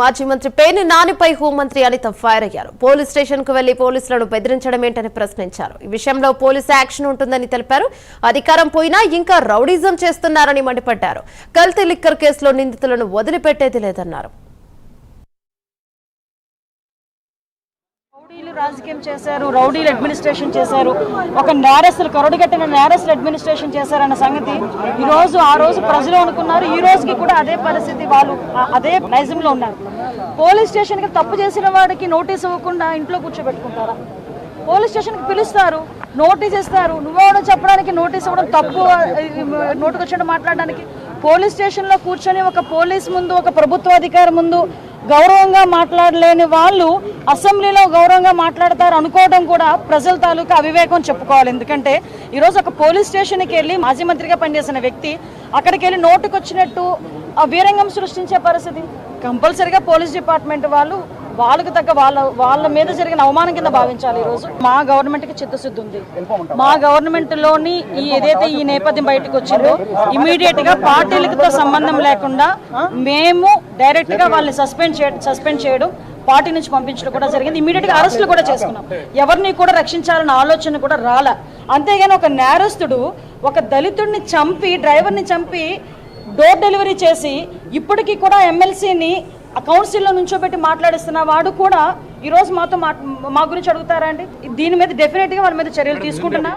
మాజీ మంత్రి పేర్ని నానిపై హోంమంత్రి అనిత ఫైర్ అయ్యారు. పోలీస్ స్టేషన్కు వెళ్ళి పోలీసులను బెదిరించడం ఏంటని ప్రశ్నించారు. ఈ విషయంలో పోలీసు యాక్షన్ ఉంటుందని తెలిపారు. అధికారం పోయినా ఇంకా రౌడీజం చేస్తున్నారని మండిపడ్డారు. కల్తీ లిక్కర్ కేసులో నిందితులను వదిలిపెట్టేది లేదన్నారు. రౌడీలు రాజకీయం చేశారు రౌడీలు అడ్మినిస్ట్రేషన్ చేశారు. ఒక నేరస్తులు కరడుగట్టిన నేరస్తులు అడ్మినిస్ట్రేషన్ చేశారన్న సంగతి ఈ రోజు ఆ రోజు ప్రజలు అనుకున్నారు. ఈ రోజుకి కూడా అదే పరిస్థితి వాళ్ళు అదే నైజంలో ఉన్నారు. పోలీస్ స్టేషన్కి తప్పు చేసిన వాడికి నోటీస్ ఇవ్వకుండా ఇంట్లో కూర్చోబెట్టుకుంటారా? పోలీస్ స్టేషన్కి పిలుస్తారు నోటీస్ ఇస్తారు. నువ్వెవడో చెప్పడానికి నోటీస్ ఇవ్వడం తప్పు నోటుకు మాట్లాడడానికి. పోలీస్ స్టేషన్లో కూర్చొని ఒక పోలీస్ ముందు ఒక ప్రభుత్వ అధికారి ముందు గౌరవంగా మాట్లాడలేని వాళ్ళు అసెంబ్లీలో గౌరవంగా మాట్లాడతారు అనుకోవడం కూడా ప్రజల తాలూకా అవివేకం చెప్పుకోవాలి. ఎందుకంటే ఈరోజు ఒక పోలీస్ స్టేషన్కి వెళ్ళి మాజీ మంత్రిగా పనిచేసిన వ్యక్తి అక్కడికి వెళ్ళి నోటుకొచ్చినట్టు ఆ వీరంగం సృష్టించే పరిస్థితి. కంపల్సరిగా పోలీస్ డిపార్ట్మెంట్ వాళ్ళు వాళ్ళకు తగ్గ వాళ్ళ వాళ్ళ మీద జరిగిన అవమానం కింద భావించాలి ఈరోజు. మా గవర్నమెంట్కి చిత్తశుద్ధి ఉంది. మా గవర్నమెంట్లోని ఈ ఏదైతే ఈ నేపథ్యం బయటకు వచ్చిందో ఇమీడియట్గా పార్టీలతో సంబంధం లేకుండా మేము డైరెక్ట్గా వాళ్ళని సస్పెండ్ సస్పెండ్ చేయడం పార్టీ నుంచి పంపించడం కూడా జరిగింది. ఇమీడియట్గా అరెస్టులు కూడా చేసుకున్నాం ఎవరిని కూడా రక్షించాలన్న ఆలోచన కూడా రాలా. అంతేగాని ఒక నేరస్తుడు ఒక దళితుడిని చంపి డ్రైవర్ని చంపి డోర్ డెలివరీ చేసి ఇప్పటికీ కూడా ఎమ్మెల్సీని కౌన్సిల్లో నుంచోబెట్టి మాట్లాడిస్తున్న వాడు కూడా ఈరోజు మాతో మా మా గురించి అడుగుతారా అండి? దీని మీద డెఫినెట్గా వాళ్ళ మీద చర్యలు తీసుకుంటున్నా.